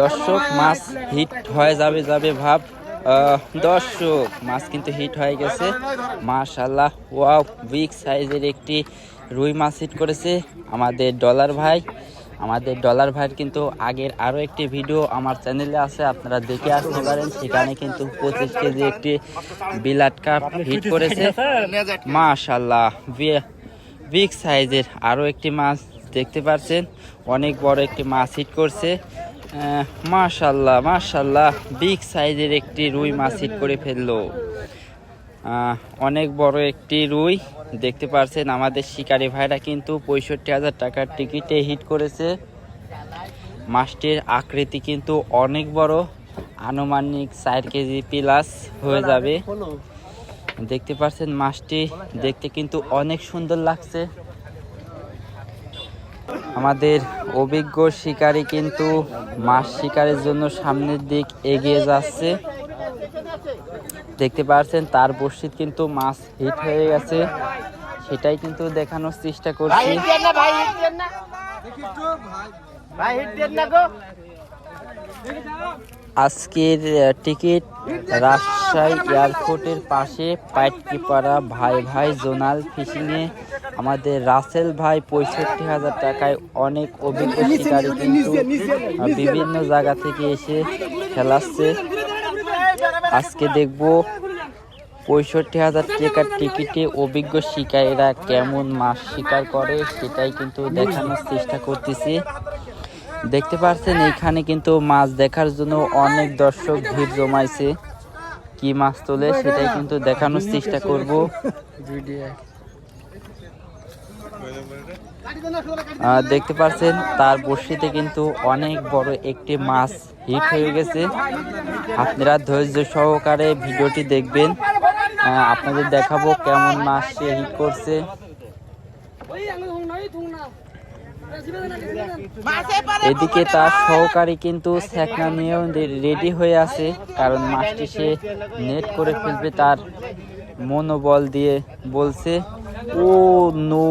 দর্শক, মাছ হিট হয়ে যাবে যাবে ভাব। দর্শক, মাছ কিন্তু হিট হয়ে গেছে। মাশাল্লাহ ওয়াও বিগ সাইজের একটি রুই মাছ হিট করেছে আমাদের ডলার ভাই। আমাদের ডলার ভাইয়ের কিন্তু আগের আরও একটি ভিডিও আমার চ্যানেলে আছে, আপনারা দেখে আসতে পারেন। সেখানে কিন্তু পঁচিশ কেজি একটি বিলাট কাপ হিট করেছে। মাশাল্লাহ বিগ সাইজের আরও একটি মাছ দেখতে পাচ্ছেন, অনেক বড় একটি মাছ হিট করছে। মাশাল্লাহ মাশাল্লাহ বিগ সাইজের একটি রুই মাছ হিট করে ফেলল। অনেক বড় একটি রুই, দেখতে পাচ্ছেন আমাদের শিকারি ভাইরা কিন্তু পঁয়ষট্টি হাজার টাকার টিকিটে হিট করেছে। মাছটির আকৃতি কিন্তু অনেক বড়, আনুমানিক চার কেজি প্লাস হয়ে যাবে। দেখতে পাচ্ছেন মাছটি দেখতে কিন্তু অনেক সুন্দর লাগছে। আমাদের অভিজ্ঞ শিকারী কিন্তু মাছ শিকারের জন্য সামনের দিক এগিয়ে যাচ্ছে। দেখতে পাচ্ছেন তার বর্ষিত কিন্তু মাছ হিট হয়ে গেছে। সেটাই কিন্তু দেখানোর চেষ্টা করছি। আজকের টিকিট রাজশাহী এয়ারপোর্টের পাশে পাইটকিপাড়া ভাই ভাই জোনাল ফিশিংয়ে আমাদের রাসেল ভাই পঁয়ষট্টি হাজার টাকায় অনেক অভিজ্ঞ শিকারী কিন্তু বিভিন্ন জায়গা থেকে এসে খেলাচ্ছে। আজকে দেখব পঁয়ষট্টি হাজার টাকার টিকিটে অভিজ্ঞ শিকারীরা কেমন মাছ শিকার করে সেটাই কিন্তু দেখানোর চেষ্টা করতেছি। দেখতে পাচ্ছেন এখানে কিন্তু মাছ দেখার জন্য অনেক দর্শক ভিড় জমাইছে। কি মাছ তোলে সেটাই কিন্তু দেখানোর চেষ্টা করব। আহ, দেখতে পাচ্ছেন, তার বড়শিতে কিন্তু অনেক বড় একটি মাছ হিট হয়ে গেছে। আপনারা ধৈর্য সহকারে ভিডিওটি দেখবেন। আপনাদের দেখাবো কেমন মাছ সে হিট করছে। এদিকে তার সহকারী কিন্তু সেকনা নিয়েও রেডি হয়ে আছে, কারণ মাছটি সে নেট করে ফেলবে তার মনোবল দিয়ে বলছে। ও নো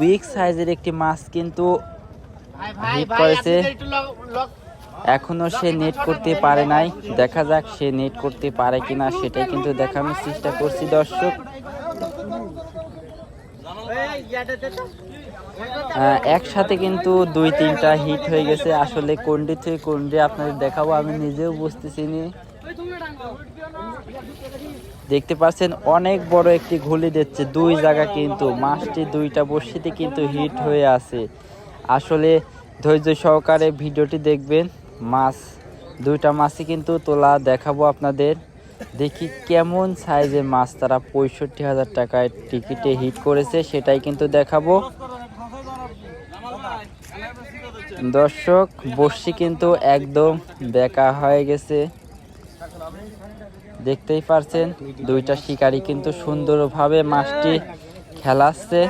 বিগ সাইজের একটি মাছ কিন্তু হিট করেছে। এখনও সে নেট করতে পারে নাই। দেখা যাক সে নেট করতে পারে কিনা, সেটাই কিন্তু দেখানোর চেষ্টা করছি দর্শক। একসাথে কিন্তু দুই তিনটা হিট হয়ে গেছে। আসলে কোনটি থেকে কোনটি আপনাদের দেখাবো আমি নিজেও বুঝতেছি নি। দেখতে পাচ্ছেন, অনেক বড় একটি ঘুলি দিচ্ছে। দুই জায়গা কিন্তু, মাছটি দুইটা বর্ষিতে কিন্তু হিট হয়ে আছে। আসলে ধৈর্য সহকারে ভিডিওটি দেখবেন। মাছ, দুইটা মাছই কিন্তু তোলা দেখাবো আপনাদের। দেখি কেমন সাইজের মাছ তারা পঁয়ষট্টি হাজার টাকায় টিকিটে হিট করেছে, সেটাই কিন্তু দেখাবো। দর্শক বর্ষি কিন্তু একদম বেকা হয়ে গেছে। দেখতেই পারছেন, দুইটা শিকারি কিন্তু সুন্দরভাবে মাছটি খেলাচ্ছে।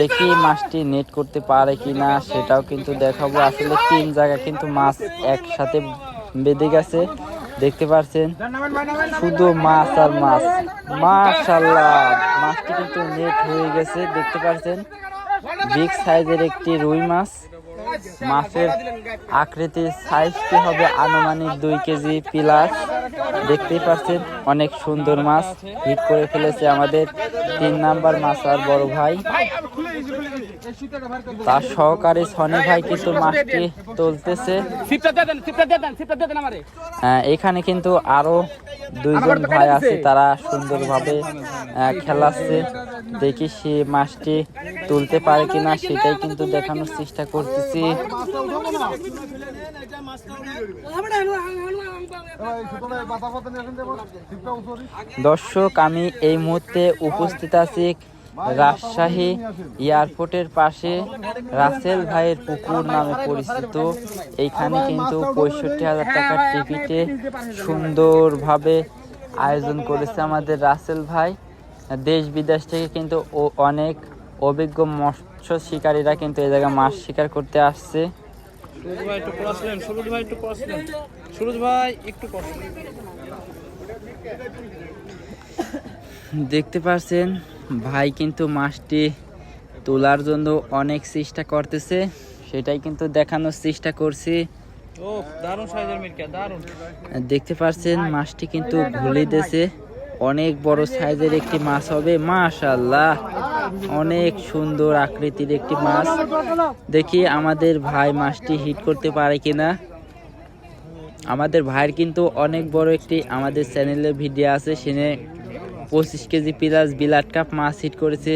দেখি মাছটি নেট করতে পারে কিনা, সেটাও কিন্তু দেখাবো। আসলে তিন জায়গা কিন্তু মাছ একসাথে বেঁধে গেছে, দেখতে পারছেন। শুধু মাছ আর মাছ। মাশাল্লাহ মাছটি কিন্তু নেট হয়ে গেছে, দেখতে পারছেন। বিগ সাইজের একটি রুই মাছ। মাছের আকৃতির সাইজটি হবে আনুমানিক দুই কেজি প্লাস দেখতেই পাচ্ছেন অনেক সুন্দর মাছ হিট করে ফেলেছে আমাদের তিন নাম্বার মাছ আর বড় ভাই। তার সহকারে সনি ভাই কিন্তু মাছটি তুলতেছে। আহ, এখানে কিন্তু আরও দুইজন ভাই আছে তারা সুন্দরভাবে আহ, খেলাচ্ছে। দেখি সে মাছটি তুলতে পারে কিনা সেটাই কিন্তু দেখানোর চেষ্টা করতেছি। দর্শক, আমি এই মুহূর্তে উপস্থিত আছি রাজশাহী এয়ারপোর্টের পাশে। রাসেল ভাইয়ের পুকুর নামে পরিচিত। এইখানে কিন্তু পঁয়ষট্টি হাজার টাকার টিকিটে সুন্দরভাবে আয়োজন করেছে আমাদের রাসেল ভাই। দেশ বিদেশ থেকে কিন্তু অনেক অভিজ্ঞ মৎস্য শিকারীরা কিন্তু এই জায়গায় মাছ শিকার করতে আসছে। সুরজ ভাই একটু সুরজ ভাই একটু সুরজ ভাই একটু দেখতে পাচ্ছেন ভাই কিন্তু মাছটি তোলার জন্য অনেক চেষ্টা করতেছে সেটাই কিন্তু দেখানোর চেষ্টা করছি। দেখতে পাচ্ছেন মাছটি কিন্তু ঘুলি দিয়েছে অনেক বড় সাইজের একটি মাছ হবে মাশাল্লাহ অনেক সুন্দর আকৃতির একটি মাছ। দেখি আমাদের ভাই মাছটি হিট করতে পারে কিনা। আমাদের ভাইয়ের কিন্তু অনেক বড় একটি আমাদের চ্যানেলে ভিডিও আছে সেনে পঁচিশ কেজি প্লাস বিলাট কাপ মাছ হিট করেছে।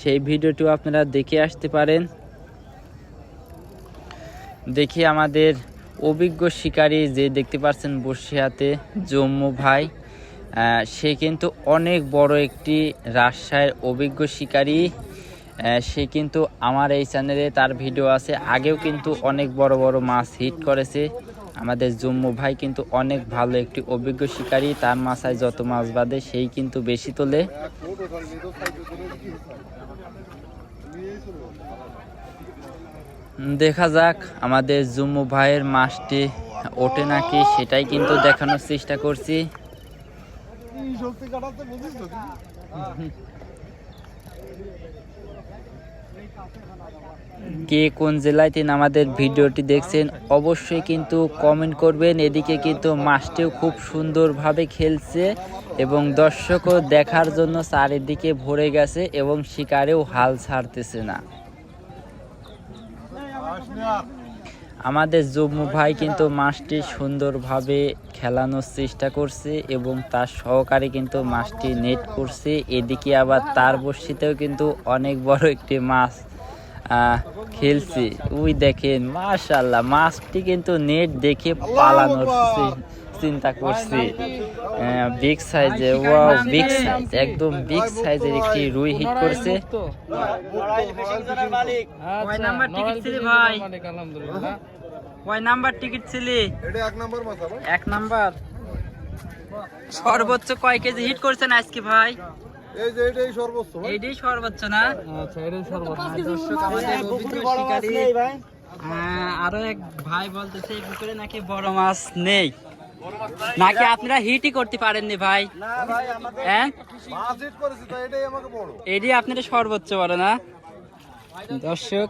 সেই ভিডিওটিও আপনারা দেখে আসতে পারেন। দেখি আমাদের অভিজ্ঞ শিকারী যে দেখতে পাচ্ছেন বসিয়াতে জম্মু ভাই। সে কিন্তু অনেক বড় একটি রাজশাহীর অভিজ্ঞ শিকারী। সে কিন্তু আমার এই চ্যানেলে তার ভিডিও আছে। আগেও কিন্তু অনেক বড় বড় মাছ হিট করেছে। আমাদের জম্মু ভাই কিন্তু অনেক ভালো একটি অভিজ্ঞ শিকারী। তার মাথায় যত মাছ বাঁধে, সেই কিন্তু বেশি তোলে। দেখা যাক আমাদের জুম্মু ভাইয়ের মাছটি ওঠে নাকি, সেটাই কিন্তু দেখানোর চেষ্টা করছি। কে কোন জেলায় তিন আমাদের ভিডিওটি দেখছেন অবশ্যই কিন্তু কমেন্ট করবেন। এদিকে কিন্তু মাছটিও খুব সুন্দরভাবে খেলছে এবং দর্শকও দেখার জন্য চারিদিকে ভরে গেছে এবং শিকারেও হাল ছাড়তেছে না। আমাদের জম্মু ভাই কিন্তু মাছটি সুন্দরভাবে খেলানোর চেষ্টা করছে এবং তার সহকারে কিন্তু মাছটি নেট করছে। এদিকে আবার তার বর্ষিতেও কিন্তু অনেক বড় একটি মাছ আহ, খেলছে। ওই দেখেন মাশাল্লাহ মাছটি কিন্তু নেট দেখে পালানোর চিন্তা করছে। বিগ সাইজে ওয়াও বিগ সাইজ একদম বিগ সাইজের একটি রুই হিট করছে। কয় নাম্বার টিকিট ছিলি ভাই? কয় নাম্বার টিকিট ছিলি? এক নম্বর সর্বোচ্চ কয় কেজি হিট করছেন আজকে ভাই? এই যে এটাই সর্বোচ্চ ভাই। সর্বোচ্চ না? আচ্ছা এটা সর্বোচ্চ। দর্শক আমাদের অভিজ্ঞ শিকারী হ্যাঁ, আরও এক ভাই বলতেছে এই পুকুরে নাকি বড় মাছ নেই। নাকি আপনারা হিটই করতে পারেননি ভাই? হ্যাঁ? এটি আপনাদের সর্বোচ্চ বড় না? দর্শক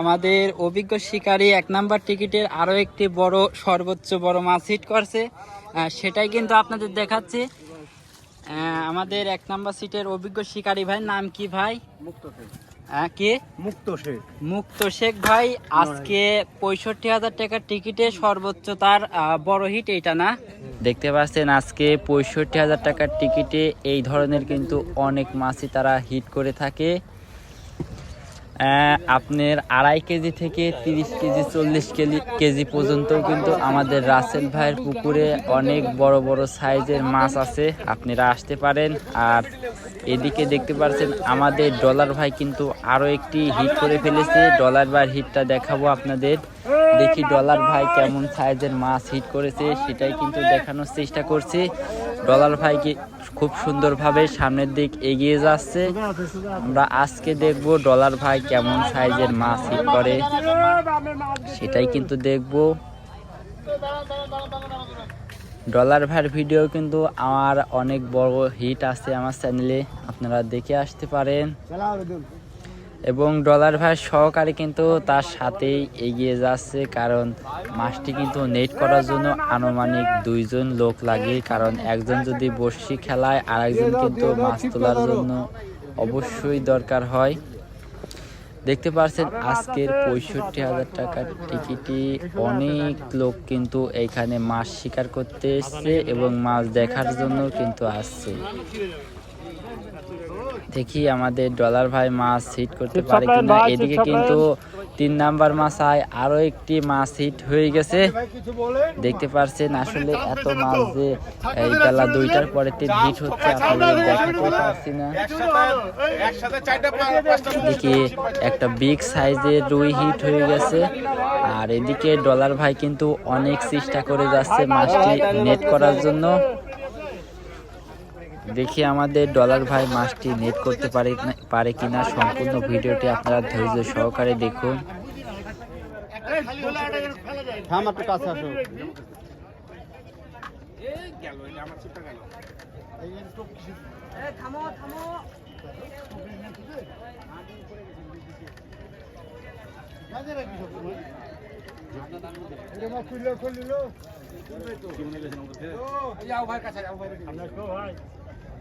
আমাদের অভিজ্ঞ শিকারী এক নাম্বার টিকিটের আরও একটি বড় সর্বোচ্চ বড় মাছ হিট করছে। সেটাই কিন্তু আপনাদের দেখাচ্ছি। আমাদের এক নাম্বার সিটের অভিজ্ঞ শিকারী ভাই নাম কি ভাই? মুক্ত কে? মুক্ত শেখ। মুক্ত শেখ ভাই আজকে পঁয়ষট্টি হাজার টাকার টিকিটে সর্বোচ্চ তার বড় হিট এইটা না? দেখতে পাচ্ছেন আজকে পঁয়ষট্টি হাজার টাকার টিকিটে এই ধরনের কিন্তু অনেক মাছই তারা হিট করে থাকে। আপনার আড়াই কেজি থেকে তিরিশ কেজি, চল্লিশ কেজি কেজি পর্যন্ত কিন্তু আমাদের রাসেল ভাইয়ের পুকুরে অনেক বড় বড় সাইজের মাছ আছে। আপনারা আসতে পারেন। আর এদিকে দেখতে পাচ্ছেন আমাদের ডলার ভাই কিন্তু আরও একটি হিট করে ফেলেছে। ডলার ভাইয়ের হিটটা দেখাবো আপনাদের। দেখি ডলার ভাই কেমন সাইজের মাছ হিট করেছে, সেটাই কিন্তু দেখানোর চেষ্টা করছি। ডলার ভাই কি খুব সুন্দরভাবে সামনের দিক এগিয়ে যাচ্ছে। আমরা আজকে দেখব ডলার ভাই কেমন সাইজের মাছ হিট করে। সেটাই কিন্তু দেখব। ডলার ভাইয়ের ভিডিও কিন্তু আমার অনেক বড় হিট আছে আমার চ্যানেলে। আপনারা দেখে আসতে পারেন। এবং ডলার ভাই সহকারে কিন্তু তার সাথেই এগিয়ে যাচ্ছে, কারণ মাছটি কিন্তু নেট করার জন্য আনুমানিক দুইজন লোক লাগে। কারণ একজন যদি বর্ষি খেলায় আর একজন কিন্তু মাছ তোলার জন্য অবশ্যই দরকার হয়। দেখতে পাচ্ছেন আজকের পঁয়ষট্টি হাজার টাকার টিকিটে অনেক লোক কিন্তু এইখানে মাছ শিকার করতে এসছে এবং মাছ দেখার জন্য কিন্তু আসছে। দেখি আমাদের ডলার ভাই মাছ হিট করতে পারে কিনা। এদিকে কিন্তু তিন নাম্বার মাছ আয় আরও একটি মাছ হিট হয়ে গেছে। দেখতে পারছেন আসলে এত মাছ যে এই বেলা দুইটার পরে তিন হিট হচ্ছে আপনাদের দেখাতে পারছি না। এদিকে একটা বিগ সাইজের রুই হিট হয়ে গেছে। আর এদিকে ডলার ভাই কিন্তু অনেক চেষ্টা করে যাচ্ছে মাছটি নেট করার জন্য। দেখি আমাদের ডলার ভাই মাছটি নেট করতে পারে না- পারে কিনা সম্পূর্ণ ভিডিওটি আপনারা ধৈর্য সহকারে দেখুন থাম একটু কাছে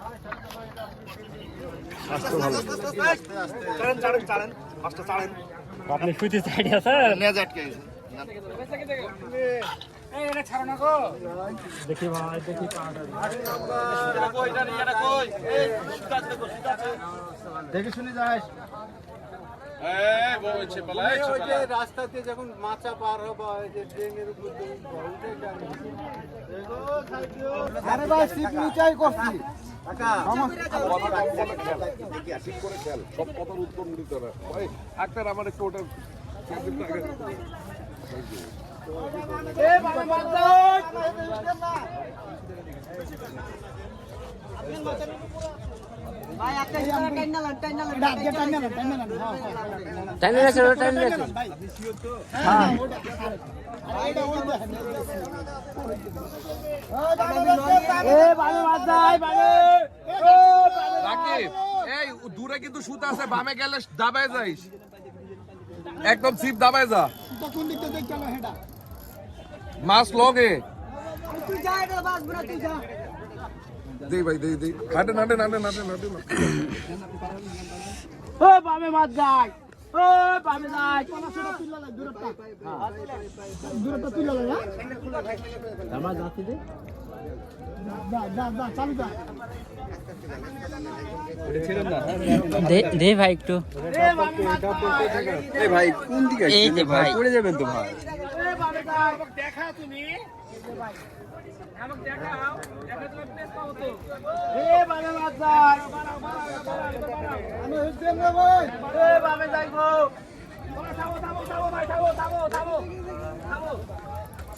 এই, এই। এই, ধরেন, এই, ধরেন। আপনি শুইতে চাই স্যার দেখি ভাই দেখি দেখে শুনে যাস। রাস্তাতে যখন মাচা পার হবা ট্রেনের উপর। আরে করছি সব কথার উত্তর দিতে হবে। ওই, ডাক্তার আমার একটু ওটা টাইম আছে টাইম আছে রাকিব দূরে কিন্তু সুত আছে বামে গেলে দাবায় যাইস। একদম সিপ দাবায় যা। মাছ লগে। দে ভাই দে দে নাটে নাটে নাটে নাটে নাটে দে। দে ভাই একটু ভাই কোন দিকে এই যে ভাই পড়ে যাবেন তো ভাই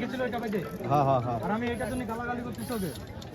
গেছিল এটা বাইদে হ্যাঁ হ্যাঁ হ্যাঁ। আর আমি এটার জন্য গালাগালি করতেছি ওকে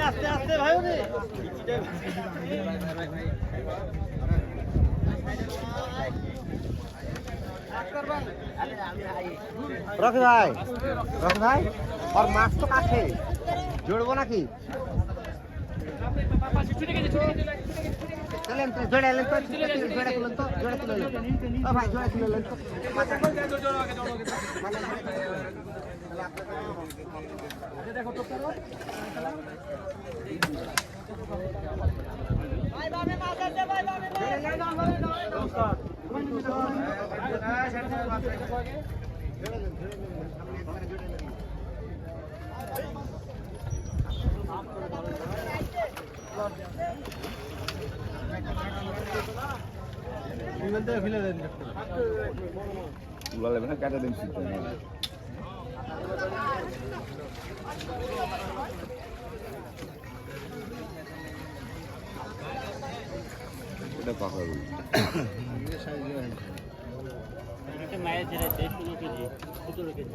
আস্তে আস্তে ভাই রকি ভাই ভাই আর মাছ তো কাছে। জড়বো নাকি? চলেন তো জোড়া এলেন তো জোড়া তুলেন তো জোড়া তুলে ও ভাই জোড়া তুলে এলেন তো ফেলে দেন কাটা দিন সিপ এটা পাকা রুই। মায়ের ছেড়ে দেড় পনেরো কেজি সতেরো কেজি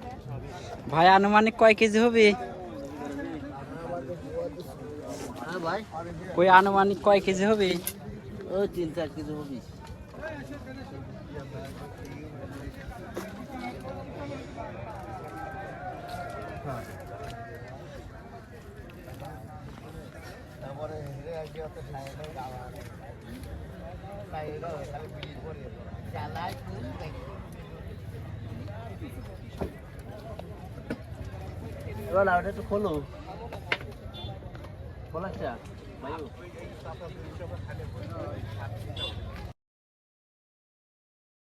আনুমানিক কয় কেজি হবে? ভাই কই আনুমানিক কয় কেজি হবে? ও তিন চার কেজি হবি। খোলো না ওটা একটু খোলো। খোলাসটা